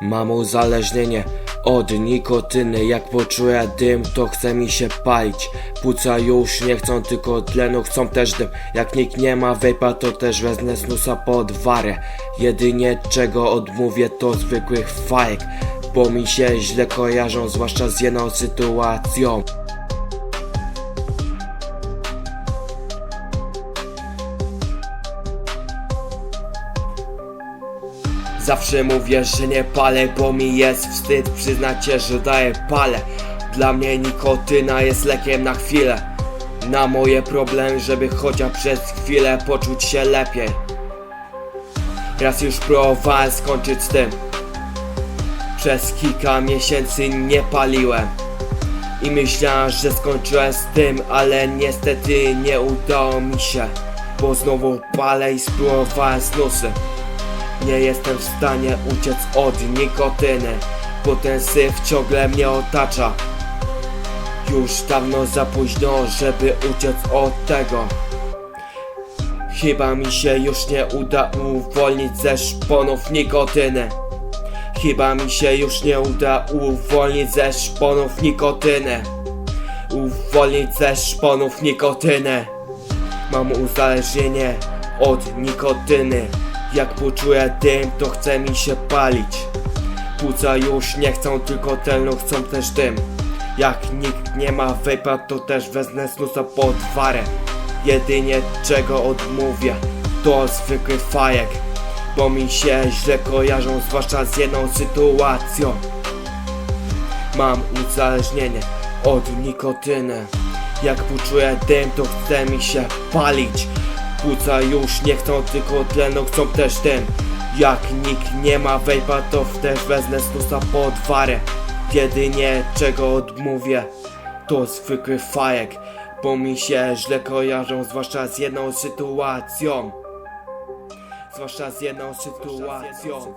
Mam uzależnienie od nikotyny. Jak poczuję dym to chce mi się palić. Płuca już nie chcą tylko tlenu Chcą też dym. Jak nikt nie ma wejpa to też wezmę snusa pod warę. Jedynie czego odmówię to zwykłych fajek Bo mi się źle kojarzą zwłaszcza z jedną sytuacją Zawsze mówię, że nie palę, bo mi jest wstyd Przyznać się, że daję palę. Dla mnie nikotyna jest lekiem na chwilę. Na moje problemy, żeby chociaż przez chwilę poczuć się lepiej. Raz już próbowałem skończyć z tym. Przez kilka miesięcy nie paliłem. I myślałem, że skończyłem z tym, ale niestety nie udało mi się. Bo znowu palę i spróbowałem snusy nie jestem w stanie uciec od nikotyny Bo ten syf ciągle mnie otacza. Już dawno za późno, żeby uciec od tego. Chyba mi się już nie uda uwolnić ze szponów nikotyny. Chyba mi się już nie uda uwolnić ze szponów nikotyny. Uwolnić ze szponów nikotyny. Mam uzależnienie od nikotyny Jak poczuję dym, to chce mi się palić. Płuca już nie chcą tylko tlenu, chcą też dym. Jak nikt nie ma wejpa, to też wezmę snusa pod warę. Jedynie czego odmówię, to zwykły fajek. Bo mi się źle kojarzą, zwłaszcza z jedną sytuacją. Mam uzależnienie od nikotyny Jak poczuję dym, to chce mi się palić Płuca już nie chcą tylko tlenu, chcą też dym Jak nikt nie ma wejpa, to też wezmę snusa pod warę. Jedynie czego odmówię, to zwykły fajek Bo mi się źle kojarzą, zwłaszcza z jedną sytuacją. Zwłaszcza z jedną sytuacją